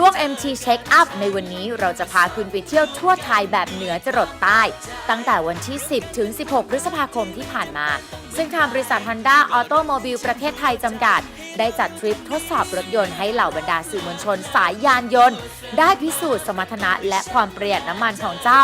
ช่วง MT Check Up ในวันนี้เราจะพาคุณไปเที่ยวทั่วไทยแบบเหนือจรดใต้ ตั้งแต่วันที่ 10 ถึง 16 พฤษภาคมที่ผ่านมา ซึ่งทางบริษัท Honda Automobile ประเทศไทยจำกัด ได้จัดทริปทดสอบรถยนต์ให้เหล่าบรรดาสื่อมวลชนสายยานยนต์ ได้พิสูจน์สมรรถนะและความประหยัดน้ำมันของเจ้า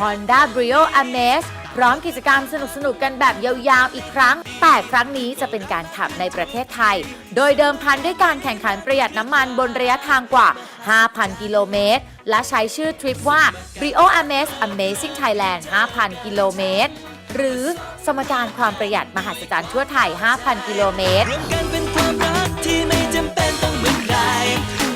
Honda Brio Amaze พร้อมกิจกรรมสนุกๆกันแบบยาวๆอีกครั้ง แต่ครั้งนี้จะเป็นการขับในประเทศไทย โดยเดิมพันด้วยการแข่งขันประหยัดน้ำมันบนระยะทางกว่า 5,000 กิโลเมตร และใช้ชื่อทริปว่า Brio a m a z Amazing Thailand 5,000 กิโลเมตร หรือสมการความประหยัดมหัศจรรย์ทั่วไทย 5,000 กิโลเมตร รวมกันเป็นความรักที่ไม่จำเป็นต้องเหมือนใคร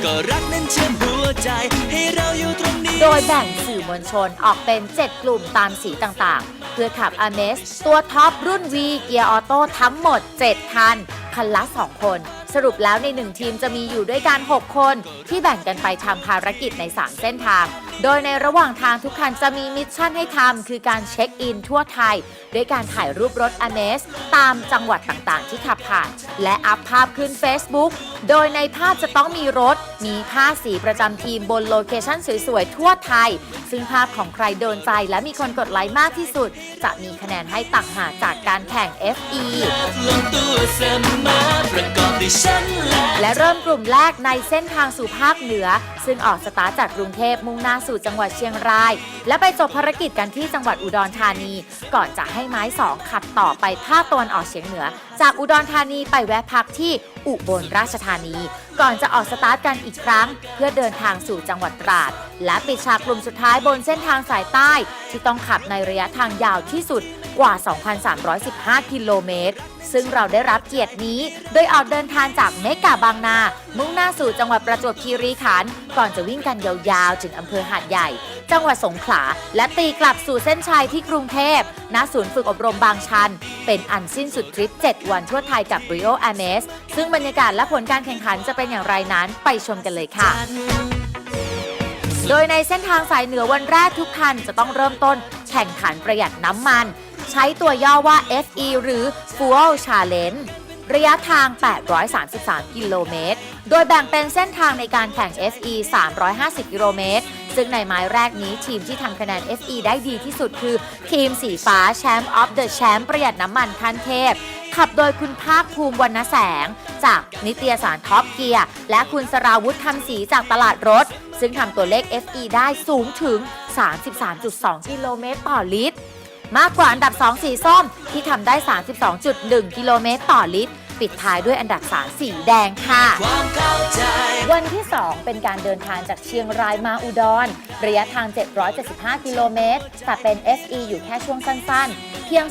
ก็รักนั้นเชื่อมหัวใจให้เราอยู่ตรง โดยแบ่งสื่อมวลชนออกเป็น 7 กลุ่มตามสีต่างๆ เพื่อขับ a m a z ตัวท็อปรุ่น V เกียร์ออโต้ทั้งหมด 7 คัน คันละ 2 คน สรุปแล้วใน 1 ทีมจะมีอยู่ด้วยกัน 6 คน ที่แบ่งกันไปทำภารกิจใน 3 เส้นทาง โดยในระหว่างทางทุกคันจะมีมิชชั่นให้ทำคือการเช็คอินทั่วไทย ด้วยการถ่ายรูปรถ a m a z ตามจังหวัดต่างๆ ที่ขับผ่าน และอัพภาพขึ้น Facebook โดยในภาพจะต้องมีรถ มีผ้าสีประจำทีมบนโลเคชั่นสวยๆ ทั่วไทย ซึ่งภาพของใครโดนใจและมีคนกดไลค์มากที่สุด จะมีคะแนนให้ต่างหาจากการแข่ง FE ลงตัวเอประกอบด้วยฉันและเริ่มกลุ่มแรกในเส้นทางสู่ภาคเหนือ ซึ่งออกสตาร์จากกรุงเทพมุ่งหน้าสู่จังหวัดเชียงราย และไปจบภารกิจกันที่จังหวัดอุดรธานี ก่อนจะให้ไม้สองขับต่อไปภาคตะวันออกเฉียงเหนือ จากอุดรธานีไปแวะพักที่อุบลราชธานี ก่อนจะออกสตาร์ทกันอีกครั้ง เพื่อเดินทางสู่จังหวัดตราด และปิดฉากกลุ่มสุดท้ายบนเส้นทางสายใต้ ที่ต้องขับในระยะทางยาวที่สุด กว่า 2,315 กิโลเมตร ซึ่งเราได้รับเกียรตินี้ โดยออกเดินทางจากเมกาบางนา มุ่งหน้าสู่จังหวัดประจวบคีรีขันธ์ก่อนจะวิ่งกันยาวๆ ถึงอำเภอหาดใหญ่ จังหวัดสงขลา และตีกลับสู่เส้นชัยที่กรุงเทพณศูนย์ฝึกอบรมบางชัน เป็นอันสิ้นสุดทริป 7 วันทั่วไทยกับ Rio a m a z ซึ่งบรรยากาศและผลการแข่งขันจะเป็นอย่างไรนั้นไปชมกันเลยค่ะโดยในเส้นทางสายเหนือวันแรกทุกคันจะต้องเริ่มต้นแข่งขันประหยัดน้ำมัน ใช้ตัวย่อว่า FE หรือ Fuel Challenge ระยะทาง 833 กิโลเมตร โดยแบ่งเป็นเส้นทางในการแข่ง FE 350 กิโลเมตร ซึ่งในไม้แรกนี้ทีมที่ทำคะแนน FE ได้ดีที่สุดคือ ทีมสีฟ้าแชมป์ออฟเดอะแชมป์ประหยัดน้ำมันขั้นเทพ ขับโดยคุณภาคภูมิวรรณแสง จากนิตยสารท็อปเกียร์ และคุณสราวุธคำศรีจากตลาดรถ ซึ่งทำตัวเลข FE ได้สูงถึง 33.2 กิโลเมตรต่อลิตร มากกว่าอันดับ 2 สีส้มที่ทำได้ 32.1 กิโลเมตรต่อลิตร ปิดท้ายด้วยอันดับ 3 สีแดงค่ะความเข้าใจวันที่ 2 เป็นการเดินทางจากเชียงรายมาอุดร ระยะทาง 775 กิโลเมตร แต่เป็น SE อยู่แค่ช่วงสั้นๆ เพียง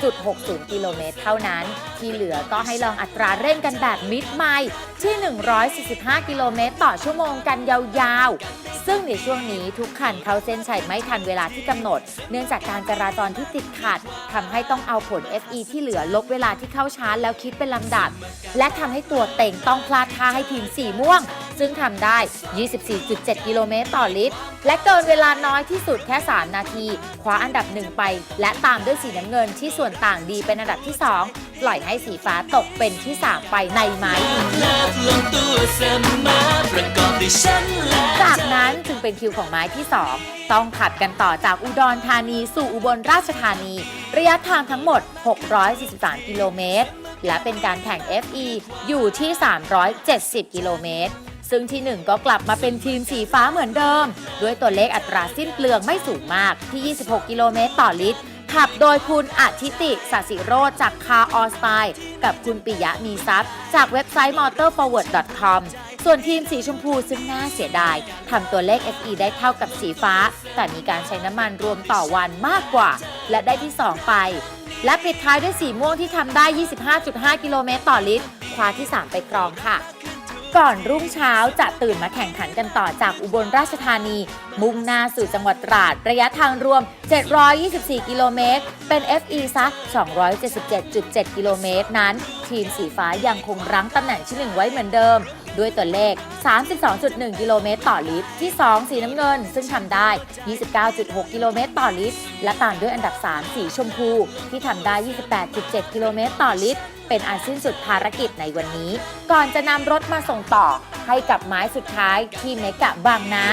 264.60 กิโลเมตรเท่านั้น ที่เหลือก็ให้ลองอัตราเร่งกันแบบมิดไมล์ที่ 145 กิโลเมตรต่อชั่วโมงกันยาวๆ ซึ่งในช่วงนี้ทุกคันเข้าเส้นชัยไม่ทันเวลาที่กำหนด เนื่องจากการจราจรที่ติดขัดทำให้ต้องเอาผล FE ที่เหลือลบเวลาที่เข้าชาร์จแล้วคิดเป็นลำดับ และทำให้ตัวเต่งต้องพลาดท่าให้ทีมสีม่วง ซึ่งทำได้ 24.7 กิโลเมตรต่อลิตร และเกินเวลาน้อยที่สุดแค่ 3 นาที คว้าอันดับหนึ่งไป และตามด้วยสีน้ำเงินที่ส่วนต่างดีเป็นอันดับที่ 2 ปล่อยให้สีฟ้าตกเป็นที่ 3 ไปในไม้จากนั้นจึงเป็นคิวของไม้ที่ 2 ต้องขับกันต่อจากอุดรธานีสู่อุบลราชธานี ระยะทางทั้งหมด 643 กิโลเมตรและเป็นการแข่ง FE อยู่ที่ 370 กิโลเมตร ซึ่งที่ 1 ก็กลับมาเป็นทีมสีฟ้าเหมือนเดิม ด้วยตัวเลขอัตราสิ้นเปลืองไม่สูงมากที่ 26 กิโลเมตรต่อลิตร ขับโดยคุณอาทิติสสิโรจจากคาออสไตล์กับคุณปิยะมีทรัพย์ จากเว็บไซต์ motorforward.com ส่วนทีมสีชมพูซึ่งน่าเสียดายทำตัวเลข FE ได้เท่ากับสีฟ้า แต่มีการใช้น้ำมันรวมต่อวันมากกว่า และได้ที่ 2 ไป และปิดท้ายด้วยสีม่วงที่ทำได้ 25.5 กิโลเมตรต่อลิตร คว้าที่ 3 ไปครองค่ะ ก่อนรุ่งเช้าจะตื่นมาแข่งขันกันต่อจากอุบลราชธานี มุ่งหน้าสู่จังหวัดตราด ระยะทางรวม 724 กิโลเมตร เป็น FE ซัก277.7 กิโลเมตร นั้น ทีมสีฟ้ายังคงรั้งตำแหน่งที่1ไว้เหมือนเดิม ด้วยตัวเลข 32.1 กิโลเมตรต่อลิตร ที่ 2 สีน้ำเงิน ซึ่งทำได้ 29.6 กิโลเมตรต่อลิตร และตามด้วยอันดับ 3 สีชมพู ที่ทำได้ 28.7 กิโลเมตรต่อลิตร เป็นอันสิ้นสุดภารกิจในวันนี้ ก่อนจะนำรถมาส่งต่อให้กับไม้สุดท้ายที่เมกะบางนา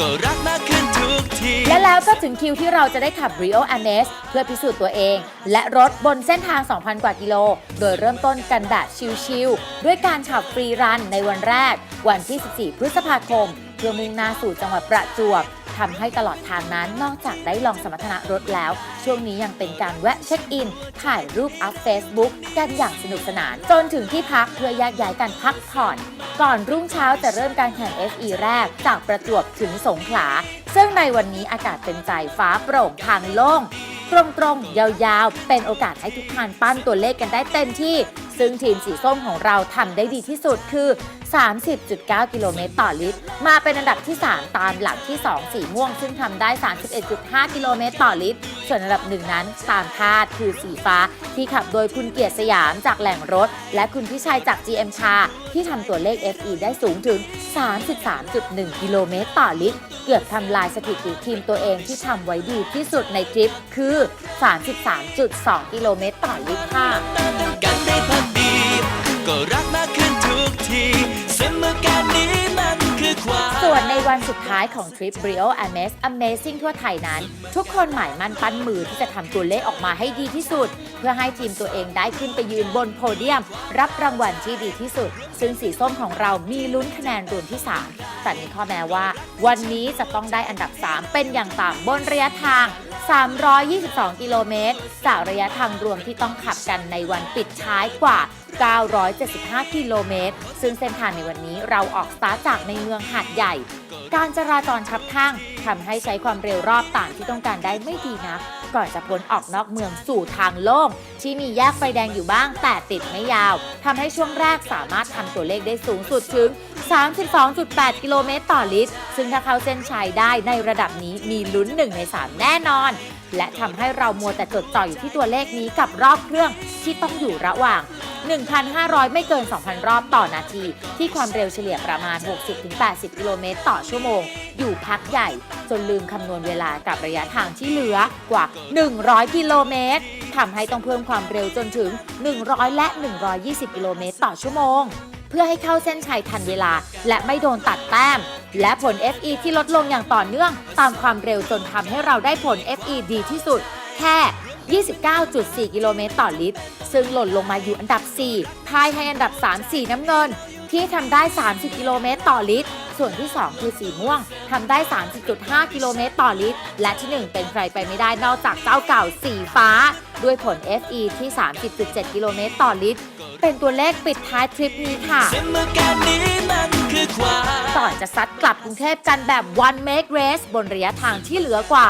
ก็รักมากขึ้นทุกที และแล้วก็ถึงคิวที่เราจะได้ขับ Rio a m a z เพื่อพิสูจน์ตัวเอง และรถบนเส้นทาง 2,000 กว่ากิโล โดยเริ่มต้นกันแบบชิลๆ ด้วยการขับฟรีรันในวันแรก วันที่ 14 พฤษภาคม เพื่อมุ่งหน้าสู่จังหวัดประจวบ ทำให้ตลอดทางนั้นนอกจากได้ลองสมรรถนะรถแล้ว ช่วงนี้ยังเป็นการแวะเช็คอิน ถ่ายรูปอัพเฟซบุ๊กกันอย่างสนุกสนาน จนถึงที่พักเพื่อแยกย้ายกันพักผ่อน ก่อนรุ่งเช้าจะเริ่มการแข่ง FE แรก จากประจวบถึงสงขลา ซึ่งในวันนี้อากาศเป็นใจฟ้าโปร่งทางโล่งตรงๆ ยาวๆ เป็นโอกาสให้ทุกท่านปั้นตัวเลขกันได้เต็มที่ ซึ่งทีมสีส้มของเราทำได้ดีที่สุดคือ 30.9 กิโลเมตรต่อลิตร มาเป็นอันดับที่ 3 ตามหลังที่ 2 สีม่วง ซึ่งทำได้ 31.5 กิโลเมตรต่อลิตร ส่วนอันดับหนึ่งนั้นตามคาดคือสีฟ้า ที่ขับโดยคุณเกียรติสยามจากแหล่งรถ และคุณพิชัยจาก GM ชา ที่ทำตัวเลข FE ได้สูงถึง 33.1 กิโลเมตรต่อลิตร เกือบทำลายสถิติทีมตัวเองที่ทำไว้ดีที่สุดในทริปคือ 33.2 กิโลเมตรต่อลิตรค่ะ กันได้พักดี ก็รักมากขึ้นทุกทีสมการนี้มันคือความ ส่วนในวันสุดท้ายของทริป Brio a m a z Amazing ทั่วไทยนั้น ทุกคนหมายมั่นปั้นมือที่จะทำตัวเลขออกมาให้ดีที่สุด เพื่อให้ทีมตัวเองได้ขึ้นไปยืนบนโพเดียม รับรางวัลที่ดีที่สุด ซึ่งสีส้มของเรามีลุ้นคะแนนรวมที่ 3 แต่มีข้อแม้ว่า วันนี้จะต้องได้อันดับ 3 เป็นอย่างต่ำบนระยะทาง 322 กิโลเมตรจากระยะทางรวมที่ต้องขับกันในวันปิดท้ายกว่า 975 กิโลเมตร ซึ่งเส้นทางในวันนี้เราออกสตาร์ทจากในเมืองหาดใหญ่ การจราจรคับข้างทำให้ใช้ความเร็วรอบต่างที่ต้องการได้ไม่ดีนัก ก่อนจะพ้นออกนอกเมืองสู่ทางโล่งที่มีแยกไฟแดงอยู่บ้างแต่ติดไม่ยาวทำให้ช่วงแรกสามารถทำตัวเลขได้สูงสุดถึง 32.8 กิโลเมตรต่อลิตร ซึ่งถ้าเข้าเส้นชัยได้ในระดับนี้มีลุ้น 1 ใน 3 แน่นอน และทำให้เรามัวแต่จดจ่ออยู่ที่ตัวเลขนี้กับรอบเครื่องที่ต้องอยู่ระหว่าง 1,500 ไม่เกิน 2,000 รอบต่อนาที ที่ความเร็วเฉลี่ยประมาณ 60-80 กิโลเมตรต่อชั่วโมง อยู่พักใหญ่จนลืมคำนวณเวลากับระยะทางที่เหลือกว่า 100 กิโลเมตรทำให้ต้องเพิ่มความเร็วจนถึง 100 และ 120 กิโลเมตรต่อชั่วโมง เพื่อให้เข้าเส้นชัยทันเวลา และไม่โดนตัดแต้ม และผล FE ที่ลดลงอย่างต่อเนื่อง ตามความเร็วจนทำให้เราได้ผล FE ดีที่สุด แค่ 29.4 กิโลเมตรต่อลิตร ซึ่งหล่นลงมาอยู่อันดับ4พายให้อันดับ 3 สีน้ำเงิน ที่ทำได้ 30 กิโลเมตรต่อลิตร ส่วนที่ 2 คือสีม่วงทำได้ 30.5 กิโลเมตรต่อลิตร และที่ 1 เป็นใครไปไม่ได้นอกจากเจ้าเก่าสีฟ้า ด้วยผล FE ที่ 30.7 กิโลเมตรต่อลิตร เป็นตัวเลขปิดท้ายทริปนี้ค่ะสมการนี้มันคือความก่อนจะซัดกลับกรุงเทพกันแบบ one make race บนระยะทางที่เหลือกว่า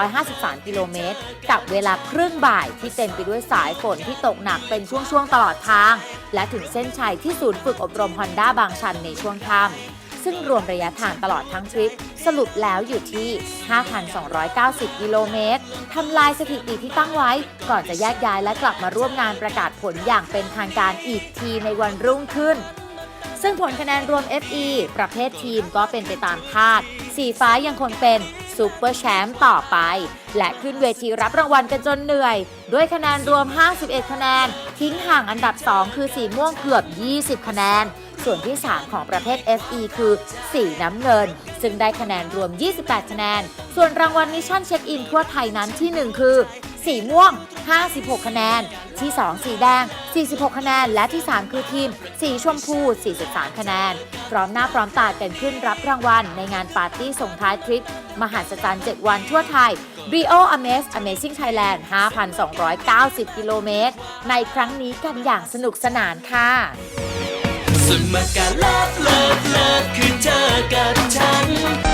653 กิโลเมตร กับเวลาครึ่งบ่ายที่เต็มไปด้วยสายฝนที่ตกหนักเป็นช่วงๆตลอดทาง และถึงเส้นชัยที่ศูนย์ฝึกอบรม Honda บางชันในช่วงค่ำ ซึ่งรวมระยะทางตลอดทั้งทริป สรุปแล้วอยู่ที่ 5,290 กิโลเมตรทำลายสถิติที่ตั้งไว้ ก่อนจะแยกย้ายและกลับมาร่วมงานประกาศผลอย่างเป็นทางการอีกทีในวันรุ่งขึ้น ซึ่งผลคะแนนรวม FE ประเภททีมก็เป็นไปตามคาด สีฟ้ายังคงเป็นซูเปอร์แชมป์ต่อไป และขึ้นเวทีรับรางวัลกันจนเหนื่อย ด้วยคะแนนรวม 51 คะแนน ทิ้งห่างอันดับ 2 คือสีม่วงเกือบ 20 คะแนน ส่วนที่ 3 ของประเภท FE คือ สีน้ำเงิน ซึ่งได้คะแนนรวม 28 คะแนน ส่วนรางวัลมิชชั่นเช็คอินทั่วไทยนั้นที่ 1 คือ สีม่วง 56 คะแนน ที่ 2 สีแดง 46 คะแนน และที่ 3 คือทีม สีชมพู 43 คะแนน พร้อมหน้าพร้อมตากันขึ้นรับรางวัลในงานปาร์ตี้ส่งท้ายทริป มหัศจรรย์ 7 วันทั่วไทย Rio Amaze Amazing Thailand 5,290 กิโลเมตร ในครั้งนี้กันอย่างสนุกสนานค่ะ สมการเลิฟเลิฟเลิฟคือเธอกับฉัน